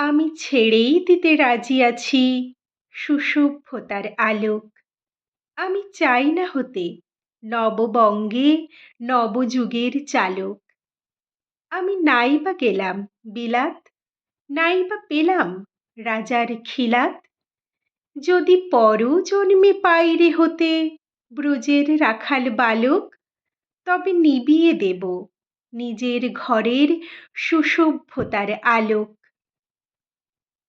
আমি ছেড়েই দিতে রাজি আছি সুসভ্যতার আলোক। আমি চাই না হতে, নববঙ্গে নবযুগের চালক। আমি নাই বা গেলাম বিলাত, নাই বা পেলাম রাজার খিলাত। যদি পর জন্মে পাইরে হতে ব্রজের রাখাল বালক, তবে নিবিয়ে দেব নিজের ঘরের সুসভ্যতার আলোক।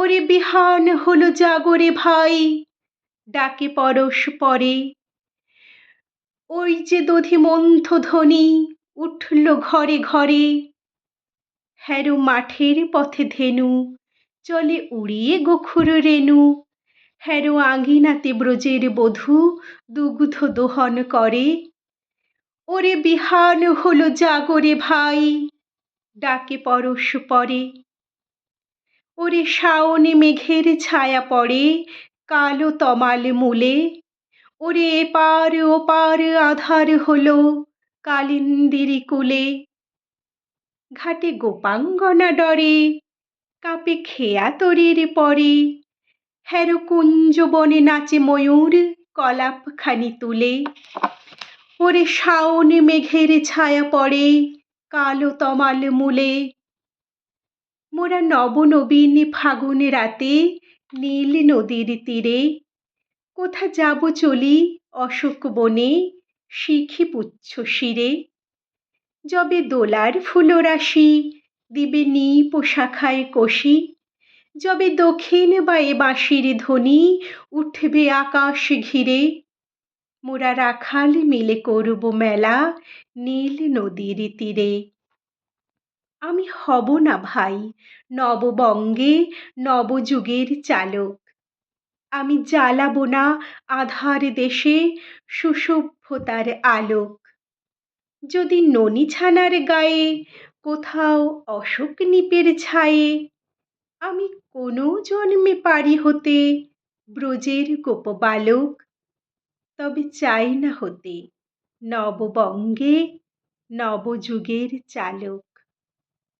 ওরে বিহান, হলো জাগরে ভাই। ডাকে পরশ পরে। ওই যে দধিমন্থ ধ্বনি উঠল ঘরে ঘরে। হ্যারো মাঠের পথে ধেনু, চলে উড়িয়ে গোখুর রেণু হ্যারো আঙিনাতে ব্রজের বধূ দুগ্ধ দোহন করে। ওরে বিহান, হলো জাগরে ভাই। ডাকে পরশ পরে। ওরে শাওনে মেঘের ছায়া পড়ে, কালো তমাল মূলে। ওরে এপার ওপার আধার হলো কালিন্দিরি কুলে। ঘাটে গোপাঙ্গনা ডরে, কাপে খেয়া তরির পরে। হ্যারো কুঞ্জ বনে নাচে ময়ূর, কলাপখানি তুলে। ওরে শাওনে মেঘের ছায়া পড়ে, কালো তমাল মূলে। মোরা নবনবীন ফাগুন রাতে নীল নদীর তীরে। কোথা যাব চলি অশোক বনে, শিখি পুচ্ছ শিরে। যবে দোলার ফুলরাশি দিবে নি পোশাখায় কষি। যবে দক্ষিণ বায়ে বাঁশির ধ্বনি উঠবে আকাশ ঘিরে। মোরা রাখাল মিলে করব মেলা নীল নদীর তীরে। আমি হব না ভাই, নববঙ্গে নবযুগের চালক। আমি জ্বালাব না আধার দেশে সুসভ্যতার আলোক। যদি ননি ছানার গায়ে কোথাও অশোক নিপের ছায়ে, আমি কোনো জন্মে পারি হতে ব্রজের গোপবালক তবে চাই না হতে নববঙ্গে নবযুগের চালক।